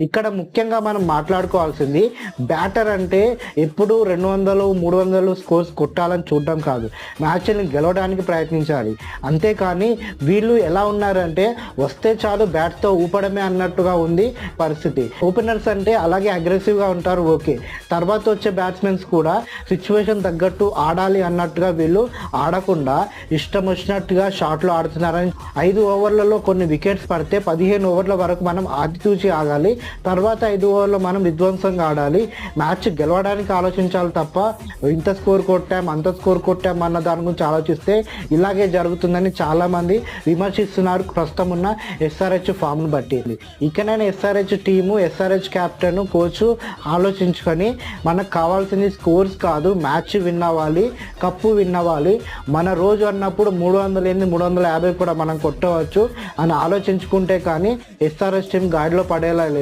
ఇక్కడ ముఖ్యంగా మనం మాట్లాడుకోవాల్సింది బ్యాటర్ అంటే ఎప్పుడు రెండు వందలు మూడు వందలు స్కోర్స్ కొట్టాలని చూడడం కాదు. మ్యాచ్ని గెలవడానికి ప్రయత్నించాలి. అంతేకాని వీళ్ళు ఎలా ఉన్నారంటే వస్తే చాలు బ్యాట్తో ఊపడమే అన్నట్టుగా ఉంది పరిస్థితి. ఓపెనర్స్ అంటే అలాగే అగ్రెసివ్గా ఉంటారు ఓకే. తర్వాత వచ్చే బ్యాట్స్మెన్స్ కూడా సిచ్యువేషన్ తగ్గట్టు ఆడాలి అన్నట్టుగా వీళ్ళు ఆడకుండా ఇష్టం వచ్చినట్టుగా షాట్లు ఆడుతున్నారని ఐదు ఓవర్లలో కొన్ని వికెట్స్ పడితే పదిహేను ఓవర్ల వరకు మనం ఆచితూచి ఆగాలి. తర్వాత ఐదు ఓవర్లో మనం విధ్వంసంగా ఆడాలి. మ్యాచ్ గెలవడానికి ఆలోచించాలి తప్ప ఇంత స్కోర్ కొట్టాం అంత స్కోర్ కొట్టాం అన్న దాని గురించి ఆలోచిస్తే ఇలాగే జరుగుతుందని చాలామంది విమర్శిస్తున్నారు. ప్రస్తుతం ఉన్న ఎస్ఆర్హెచ్ ఫామ్ను బట్టి. ఇకనైనా SRH team SRH captain coach ఆలోచించుకొని మనకు కావాల్సింది స్కోర్స్ కాదు మ్యాచ్ విన్ అవ్వాలి కప్పు విన్ అవ్వాలి. మన రోజు అన్నప్పుడు మూడు వందల ఎనిమిది మూడు వందల యాభై కూడా మనం కొట్టవచ్చు అని ఆలోచించుకుంటే కానీ ఎస్ఆర్ఎస్ టీం గాడిలో పడేలా లేదు.